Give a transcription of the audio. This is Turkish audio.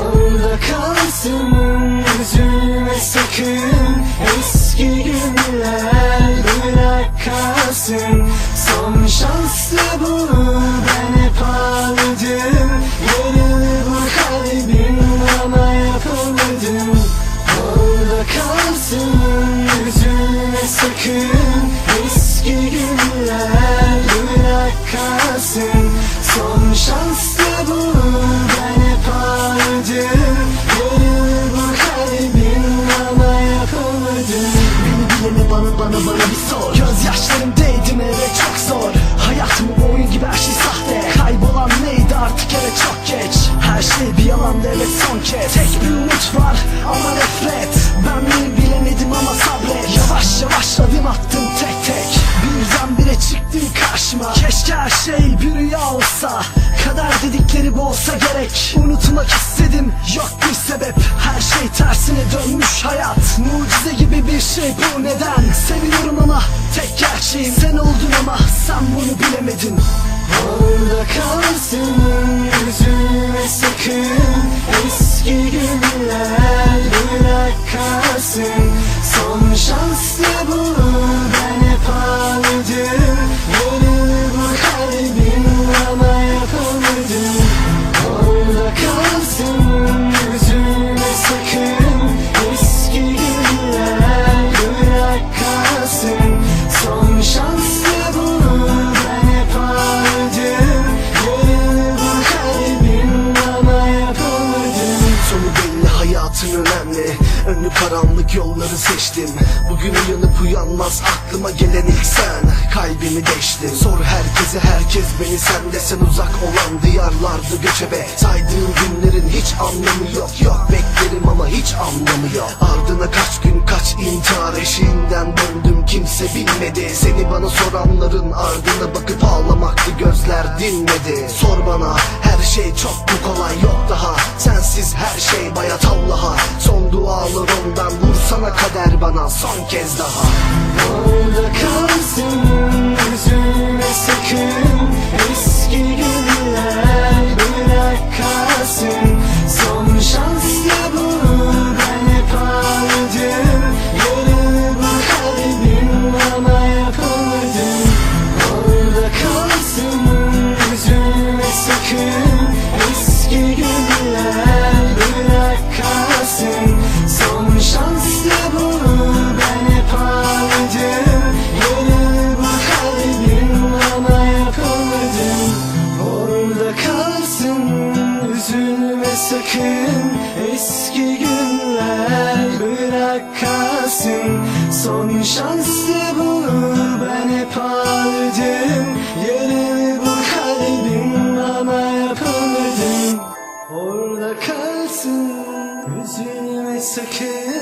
Orada kalsın üzülme sakın. Eski günler bırak kalsın. Son şanslı bu ben hep ağladım Yaralı Kalsın üzülme sakın. Eski günler karşıma. Keşke her şey bir rüya olsa. Kader dedikleri bu olsa gerek. Unutmak istedim yok bir sebep. Her şey tersine dönmüş hayat. Mucize gibi bir şey bu neden? Seviyorum ama tek gerçeğim. Sen oldun ama sen bunu bilemedin. Orada kalsın üzülme sakın. Eski günler bırak kalsın Son şanslı bu kalsın karanlık yolları seçtim Bugün uyanıp uyanmaz aklıma gelen ilk sen. Kalbimi deştin. Sor herkese herkes beni sen desen uzak olan diyarlarda göçebe Saydığın günlerin hiç anlamı yok Yok. Beklerim ama hiç anlamı yok. Ardına kaç gün kaç intihar eşiğinden döndüm kimse bilmedi. Seni bana soranların ardına bakıp ağlamaktı gözler dinmedi. Sor bana her şey çok mu kolay? Yok daha Sensiz her şey bayat Dualar ondan vursana kader bana son kez daha. Orada kalsın üzülme sakın Eski günler bırak kalsın Son şanslı bu ben hep ağladım Yaralı bu kalbim ama yapamadım. Orada kalsın Üzülme sakın